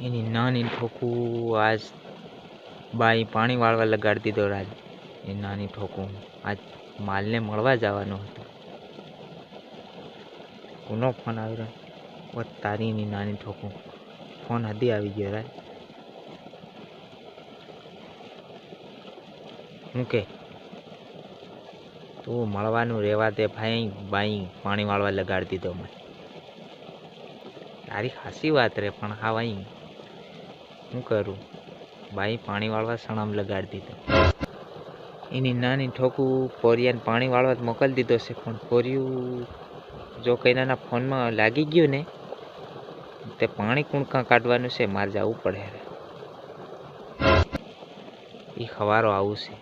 એની નાની ઠોકું આજ બાઈ પાણી વાળવા લગાડી દીધો રાજ. એ નાની ઠોકું આજ માલને મળવા જવાનો હતો. કોનો ફોન આવી રહ્યો ઓ તારીની નાની ઠોકું. ફોન હદી આવી ગયો રાજ. હું કે? તું મળવાનું રહેવા દે ભાઈ, બાઈ પાણી વાળવા લગાડી દીધો મને. તારી ખાસી વાત રે પણ હા ભાઈ. શું કરું? બાઈ પાણી વાળવા સણામ લગાડી દીધો. એની નાની ઠોકું પોરિયાને પાણી વાળવા જ મોકલી દીધો છે. પણ પોરિયું જો કઈનાના ફોનમાં લાગી ગયું ને, તે પાણી કુણકા કાઢવાનું છે? મારે જવું પડે એ ખવારો આવું છે.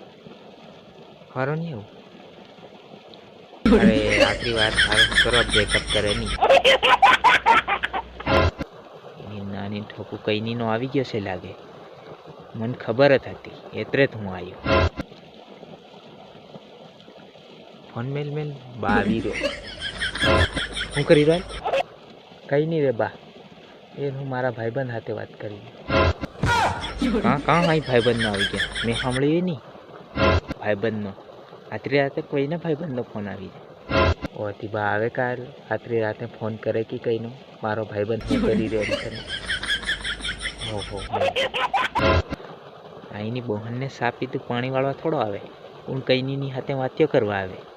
ખવારો નહીં આવું? અરે, આખરી વાત સારું કરો બ્રેકઅપ કરે નહીં. એ નાની ઠોકું કઈની આવી ગયો છે લાગે. મને ખબર જ હતી. એતરે જ હું આવ્યો. ફોન મેલ મેલ બા આવી રહ્યો. શું કરી રહ્યો કઈ નહીં રે બા. એ હું મારા ભાઈબંધ સાથે વાત કરી હા કાં હાઈ ભાઈબંધનો આવી ગયા? મેં સાંભળ્યું નહીં ભાઈબંધનો. રાત્રે રાતે કોઈને ભાઈબંધનો ફોન આવી જાય ઓથી બા આવે કાલ? રાત્રે રાતે ફોન કરે કે કઈનો? મારો ભાઈબંધ શું કરી રહ્યો છે ઓહો. અહીંની બહેનને સાપી તું પાણી વાળવા થોડો આવે. હું કઈની હાથે વાત્યો કરવા આવે.